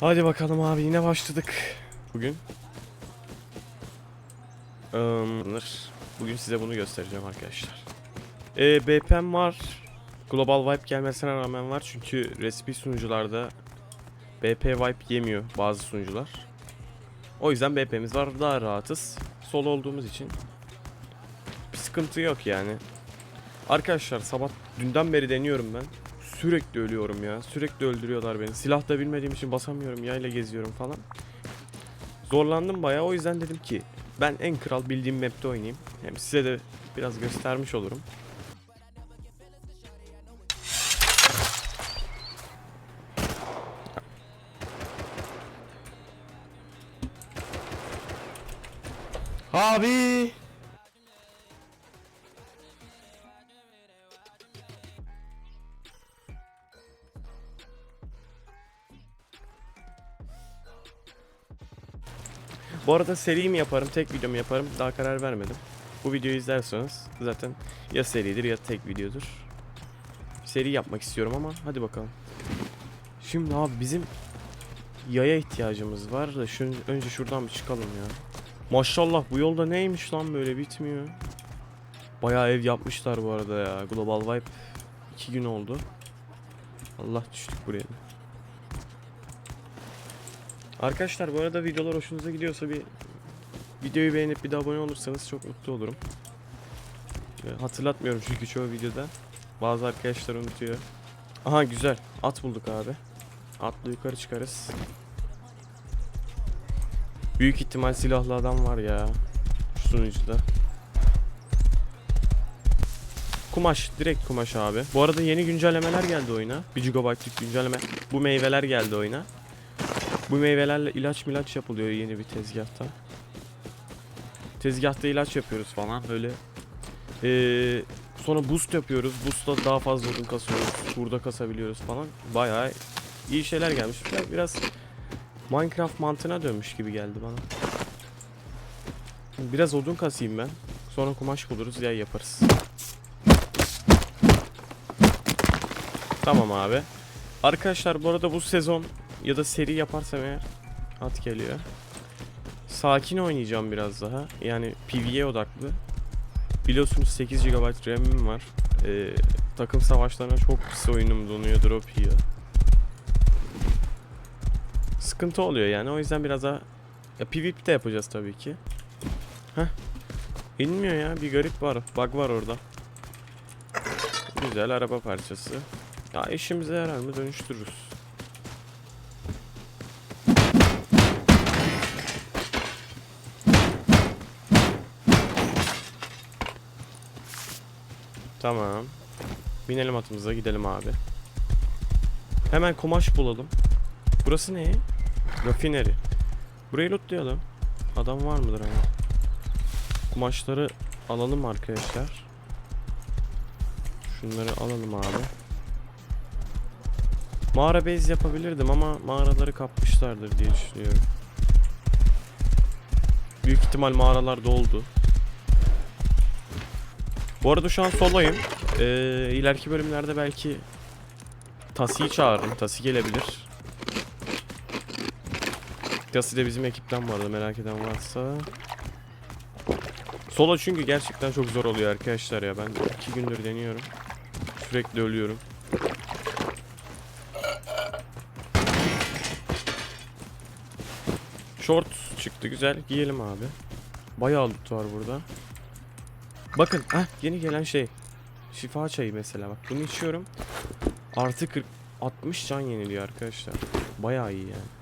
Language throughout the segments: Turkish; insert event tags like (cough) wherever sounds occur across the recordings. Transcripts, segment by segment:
Hadi bakalım abi yine başladık. Bugün. Bugün size bunu göstereceğim arkadaşlar. Ee, BPM var. Global Vibe gelmesine rağmen var. Çünkü resmi sunucularda BP Vibe yemiyor bazı sunucular. O yüzden BP'miz var. Daha rahatız. Solo olduğumuz için. Bir sıkıntı yok yani. Arkadaşlar sabah dünden beri deniyorum ben. Sürekli ölüyorum ya. Sürekli öldürüyorlar beni. Silah da bilmediğim için basamıyorum. Yayla geziyorum falan. Zorlandım bayağı. O yüzden dedim ki ben en kral bildiğim map'te oynayayım. Hem size de biraz göstermiş olurum. Abi. Bu arada seri mi yaparım, tek video mu yaparım daha karar vermedim. Bu videoyu izlerseniz zaten ya seridir ya tek videodur. Seri yapmak istiyorum ama hadi bakalım. Şimdi abi bizim yaya ihtiyacımız var da şu, önce şuradan bir çıkalım ya. Maşallah bu yolda neymiş lan böyle bitmiyor. Bayağı ev yapmışlar bu arada ya. Global Vibe 2 gün oldu. Allah düştük buraya. Da. Arkadaşlar bu arada videolar hoşunuza gidiyorsa bir videoyu beğenip bir de abone olursanız çok mutlu olurum. Ee, Hatırlatmıyorum çünkü çoğu videoda. Bazı arkadaşlar unutuyor. Aha güzel. At bulduk abi. Atla yukarı çıkarız. Büyük ihtimal silahlı adam var ya. Şu sunucuda. Kumaş. Direkt kumaş abi. Bu arada yeni güncellemeler geldi oyuna. 1 GB'lık güncelleme. Bu meyveler geldi oyuna. Bu meyvelerle ilaç milaç yapılıyor yeni bir tezgahta. Tezgahta ilaç yapıyoruz falan böyle. Ee, sonra boost yapıyoruz. Boost'ta daha fazla odun kasıyoruz. Burada kasabiliyoruz falan. Bayağı iyi şeyler gelmiş. Biraz, Minecraft mantığına dönmüş gibi geldi bana. Biraz odun kasayım ben. Sonra kumaş buluruz yay yaparız. Tamam abi. Arkadaşlar bu arada bu sezon ya da seri yaparsam eğer at geliyor. Sakin oynayacağım biraz daha. Yani PvE odaklı. Biliyorsunuz 8 GB RAM'im var. Ee, takım savaşlarına çok pis oyunum donuyor, drop yiyor. Sıkıntı oluyor yani. O yüzden biraz daha ya PvP de yapacağız tabii ki. Heh. İnmiyor ya. Bir garip var. Bug var orada. Güzel araba parçası. Ya işimize yarar mı dönüştürürüz. Tamam. Binelim atımıza gidelim abi. Hemen kumaş bulalım. Burası ne? Rafineri. Burayı lootlayalım. Adam var mıdır ama? Kumaşları alalım arkadaşlar. Şunları alalım abi. Mağara base yapabilirdim ama mağaraları kapmışlardır diye düşünüyorum. Büyük ihtimal mağaralar doldu. Bu arada şu an soloyum. Ee, ileriki bölümlerde belki Tasi'yi çağırırım. Tasi gelebilir. Tasi de bizim ekipten vardı merak eden varsa. Solo çünkü gerçekten çok zor oluyor arkadaşlar ya. Ben iki gündür deniyorum. Sürekli ölüyorum. Short çıktı güzel. Giyelim abi. Bayağı loot var burada. Bakın heh, yeni gelen şey. Şifa çayı mesela bak. Bunu içiyorum. Artı 40 60 can yeniliyor arkadaşlar. Bayağı iyi yani.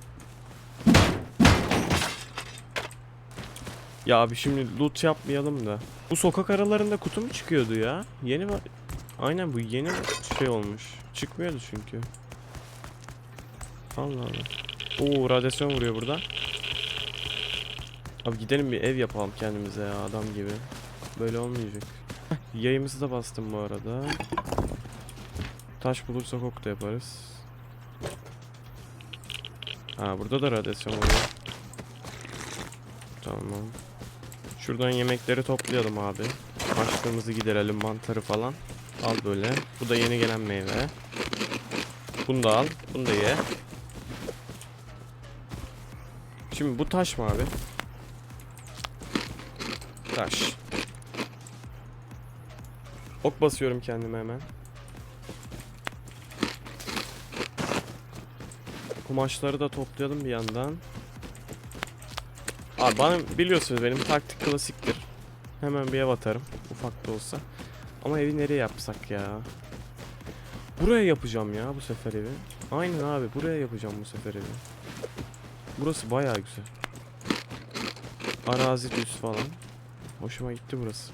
Ya abi şimdi loot yapmayalım da. Bu sokak aralarında kutu mu çıkıyordu ya? Yeni var. Aynen bu yeni şey olmuş. Çıkmıyordu çünkü. Allah Allah. Oo radyasyon vuruyor burada. Abi gidelim bir ev yapalım kendimize ya adam gibi. Böyle olmayacak. Yayımızı da bastım bu arada. Taş bulursak ok da yaparız. Ha burada da radyasyon vuruyor. Tamam. Şuradan yemekleri toplayalım abi. Açlığımızı giderelim mantarı falan. Al böyle. Bu da yeni gelen meyve. Bunu da al. Bunu da ye. Şimdi bu taş mı abi? Taş. Ok basıyorum kendime hemen. Kumaşları da toplayalım bir yandan. Abi bana biliyorsunuz benim taktik klasiktir. Hemen bir ev atarım. Ufak da olsa. Ama evi nereye yapsak ya? Buraya yapacağım ya bu sefer evi. Aynen abi buraya yapacağım bu sefer evi. Burası bayağı güzel. Arazi düz falan. Hoşuma gitti burası.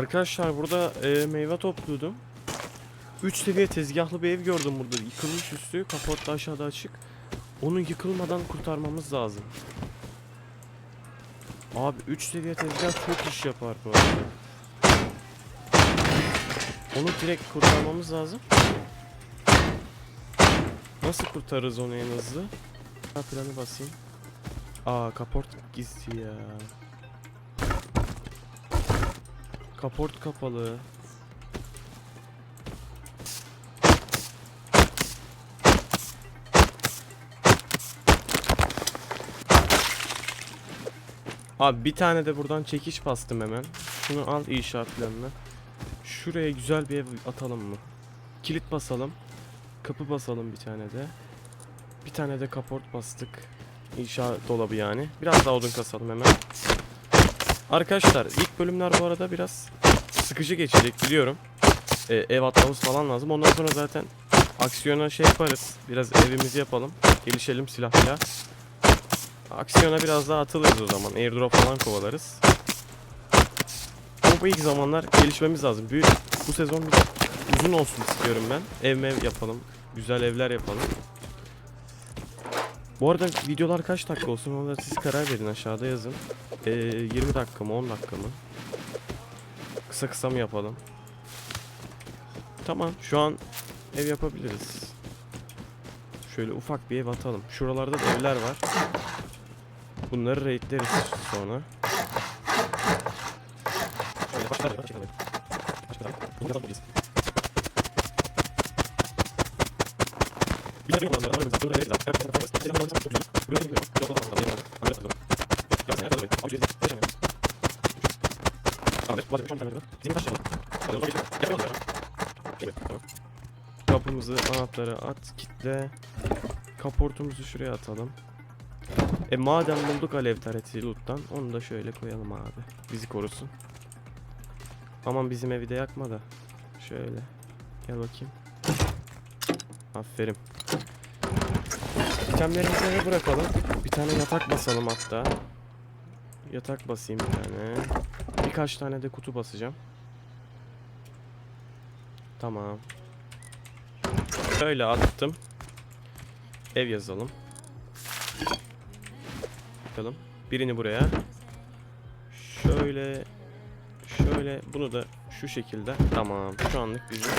Arkadaşlar burada e, meyve topluyordum. 3 seviye tezgahlı bir ev gördüm burada. Yıkılmış üstü, kapot da aşağıda açık. Onu yıkılmadan kurtarmamız lazım. Abi 3 seviye tezgah çok iş yapar bu arada. Onu direkt kurtarmamız lazım. Nasıl kurtarırız onu en hızlı? Planı basayım. Aa kaport gizli ya. Kaport kapalı. Abi bir tane de buradan çekiş bastım hemen. Şunu al inşaat planına. Şuraya güzel bir ev atalım mı? Kilit basalım. Kapı basalım bir tane de. Bir tane de kaport bastık. İnşaat dolabı yani. Biraz daha odun kasalım hemen. Arkadaşlar ilk bölümler bu arada biraz sıkıcı geçecek biliyorum. Ee, ev atmamız falan lazım. Ondan sonra zaten aksiyona şey yaparız. Biraz evimizi yapalım. Gelişelim silah. Aksiyona biraz daha atılırız o zaman. Airdrop falan kovalarız. Ama bu ilk zamanlar gelişmemiz lazım. Bir, bu sezon bir uzun olsun istiyorum ben. Ev mev yapalım. Güzel evler yapalım. Bu arada videolar kaç dakika olsun ona siz karar verin aşağıda yazın. Ee, 20 dakika mı 10 dakika mı? Kısa kısa mı yapalım? Tamam şu an ev yapabiliriz. Şöyle ufak bir ev atalım. Şuralarda da evler var. Bunları raidleriz sonra. Şöyle başlar ya, çekelim. Başlar. Bunu yapalım. Bir de bir olanlar var, biz bunu raid edelim. Kapımızı, anahtarı at, kitle. Kaportumuzu şuraya atalım. E madem bulduk alev tareti loot'tan onu da şöyle koyalım abi. Bizi korusun. Aman bizim evi de yakma da. Şöyle. Gel bakayım. Aferin. İtemlerimizi eve bırakalım. Bir tane yatak basalım hatta. Yatak basayım bir tane. Birkaç tane de kutu basacağım. Tamam. Şöyle attım. Ev yazalım. Bakalım. Birini buraya. Şöyle. Şöyle. Bunu da şu şekilde. Tamam. Şu anlık bizi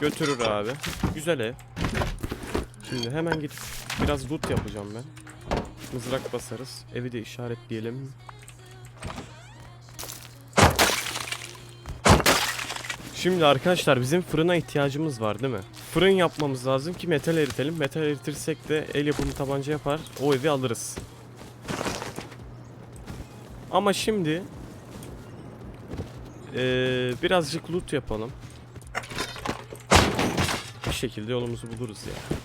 götürür abi. Güzel ev. Şimdi hemen gidip biraz loot yapacağım ben. Mızrak basarız. Evi de işaretleyelim. Şimdi arkadaşlar bizim fırına ihtiyacımız var değil mi? Fırın yapmamız lazım ki metal eritelim. Metal eritirsek de el yapımı tabanca yapar. O evi alırız. Ama şimdi eee, birazcık loot yapalım. Şekilde yolumuzu buluruz ya.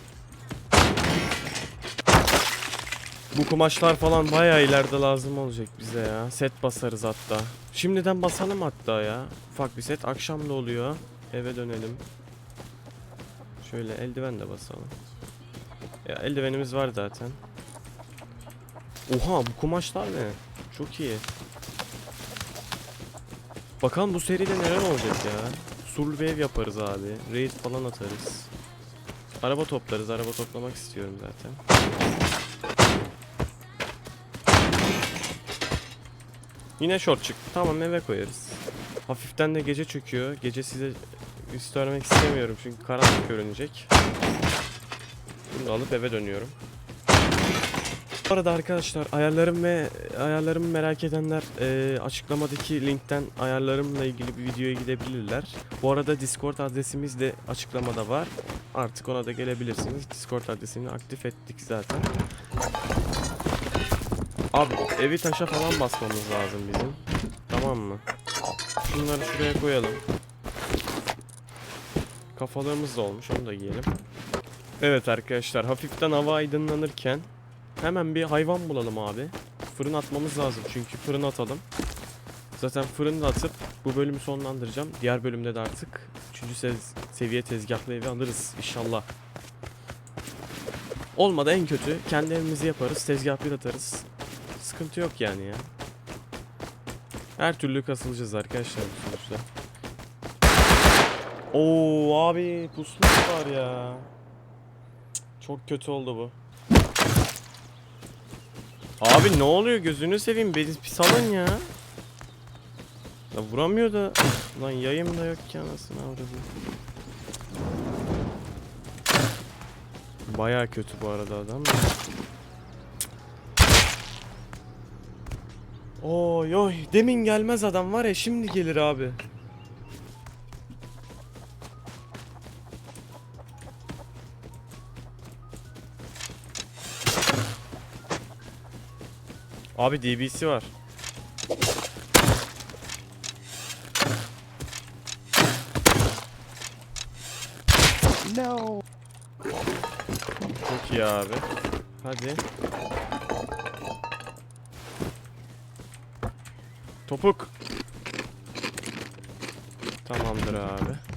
Bu kumaşlar falan bayağı ileride lazım olacak bize ya. Set basarız hatta. Şimdiden basalım hatta ya. Ufak bir set. Akşam da oluyor. Eve dönelim. Şöyle eldiven de basalım. Ya eldivenimiz var zaten. Oha bu kumaşlar ne? Çok iyi. Bakalım bu seride neler olacak ya. Surlu bir ev yaparız abi. Raid falan atarız. Araba toplarız. Araba toplamak istiyorum zaten. Yine short çıktı. Tamam eve koyarız. Hafiften de gece çöküyor. Gece size göstermek istemiyorum çünkü karanlık görünecek. Bunu alıp eve dönüyorum. Bu arada arkadaşlar ayarlarım ve ayarlarımı merak edenler e, açıklamadaki linkten ayarlarımla ilgili bir videoya gidebilirler. Bu arada Discord adresimiz de açıklamada var. Artık ona da gelebilirsiniz. Discord adresini aktif ettik zaten. Abi evi taşa falan basmamız lazım bizim. Tamam mı? Şunları şuraya koyalım. Kafalığımız da olmuş onu da giyelim. Evet arkadaşlar hafiften hava aydınlanırken hemen bir hayvan bulalım abi. Fırın atmamız lazım çünkü fırın atalım. Zaten fırını atıp bu bölümü sonlandıracağım. Diğer bölümde de artık 3. seviye tezgahlı evi alırız inşallah. Olmadı en kötü kendi evimizi yaparız tezgah bir atarız. Sıkıntı yok yani ya. Her türlü kasılacağız arkadaşlar sonuçta. Oo abi pusmuş var ya. Çok kötü oldu bu. Abi ne oluyor gözünü seveyim beni bir salın ya. Ya vuramıyor da lan yayım da yok ki anasını avradım. Baya kötü bu arada adam da. Oy oy demin gelmez adam var ya şimdi gelir abi. Abi DB'si var. No. Çok iyi abi. Hadi. Topuk. Tamamdır abi.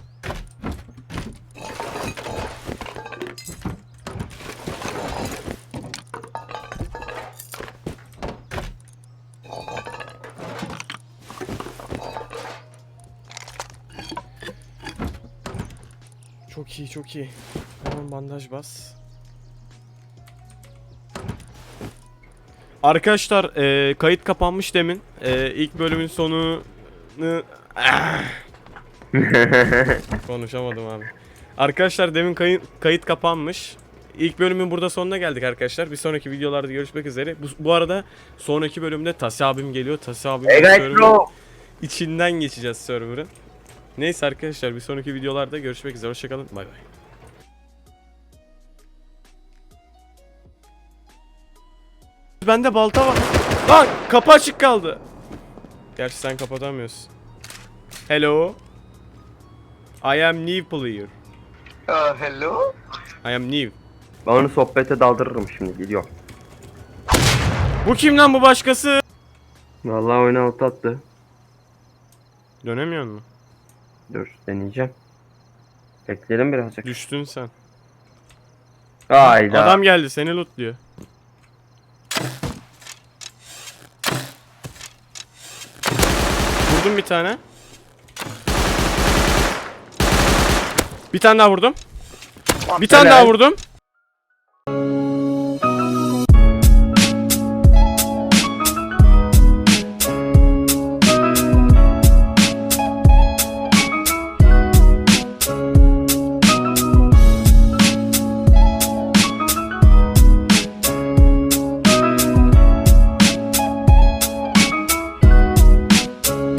Çok iyi çok iyi. Hemen bandaj bas. Arkadaşlar e, kayıt kapanmış demin. E, ilk bölümün sonunu Ah! (laughs) konuşamadım abi. Arkadaşlar demin kayıt, kayıt kapanmış. İlk bölümün burada sonuna geldik arkadaşlar. Bir sonraki videolarda görüşmek üzere. Bu, bu arada sonraki bölümde Tasi abim geliyor. Tasi abim Hey içinden geçeceğiz server'ın. Neyse arkadaşlar bir sonraki videolarda görüşmek üzere. Hoşçakalın. Bay bay. Bende balta var. Lan kapı açık kaldı. Gerçi sen kapatamıyorsun. Hello. I am new player. Uh, hello? I am new. Ben onu sohbete daldırırım şimdi gidiyorum. Bu kim lan bu başkası? Vallahi oyunu alt attı. Dönemiyor mu? Dur deneyeceğim. Bekleyelim birazcık. Düştün sen. Hayda. Adam geldi seni lootluyor. Vurdum bir tane. Bir tane daha vurdum. Bir tane daha vurdum.